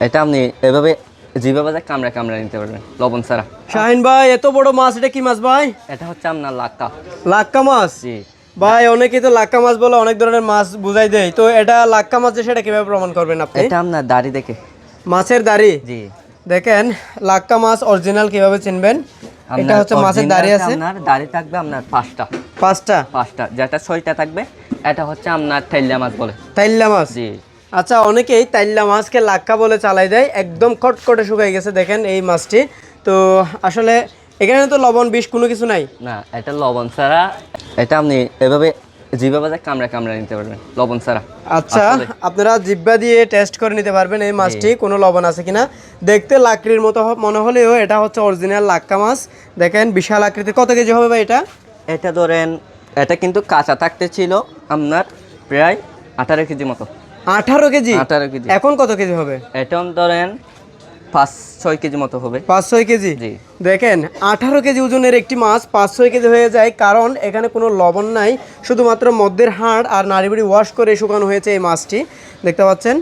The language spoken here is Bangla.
এটা আপনি এভাবে যেভাবে যায় কামড়া কামড়া নিতে পারবেন লবণ ছাড়া। শাহিন ভাই এত বড় মাছ এটা কি মাছ ভাই? এটা হচ্ছে আপনার লাক্কা। লাক্কা মাছ? জি। ভাই অনেকেই তো লাক্কা মাছ বলে অনেক ধরনের মাছ বুঝাই দেয়। তো এটা লাক্কা মাছ সেটা কীভাবে প্রমাণ করবেন আপনি? এটা আপনার দাড়ি দেখে। মাছের দাড়ি? জি। দেখেন লাক্কা মাছ অরিজিনাল কীভাবে চিনবেন? এটা হচ্ছে মাছের দাড়ি আছে। আপনার দাড়ি থাকবে আপনার পাঁচটা। পাঁচটা? পাঁচটা। যেটা ছয়টা থাকবে এটা হচ্ছে আপনার ঠাইলা মাছ বলে। তাইল্লা মাছ? জি। আচ্ছা অনেকেই তাইল্লা মাছকে লাক্কা বলে চালাই দেয় একদম খটখটে শুকাই গেছে দেখেন এই মাছটি। তো আসলে এখানে তো লবণ বিষ কোনো কিছু নাই? না এটা লবণ ছাড়া এটা আপনি এভাবে যেভাবে যায় কামড়া কামড়া নিতে পারবেন লবণ ছাড়া। আচ্ছা আপনারা জিব্বা দিয়ে টেস্ট করে নিতে পারবেন এই মাছটি কোনো লবণ আছে কিনা। দেখতে লাকড়ির মতো মনে হলেও এটা হচ্ছে অরিজিনাল লাক্কা মাছ। দেখেন বিশাল আকৃতি কত কেজি হবে ভাই এটা? এটা ধরেন এটা কিন্তু কাঁচা থাকতে ছিল আপনার প্রায় আঠারো কেজি মতো। আঠারো কেজি? আঠারো কেজি। এখন কত কেজি হবে? এখন ধরেন পাঁচ ছয় কেজি মতো হবে। পাঁচ ছয় কেজি? জি। দেখেন আঠারো কেজি ওজনের একটি মাছ পাঁচ ছয় কেজি হয়ে যায় কারণ এখানে কোনো লবণ নাই। শুধুমাত্র মদ্যের হাড় আর নাড়িবড়ি ওয়াশ করে শুকানো হয়েছে এই মাছটি। দেখতে পাচ্ছেন?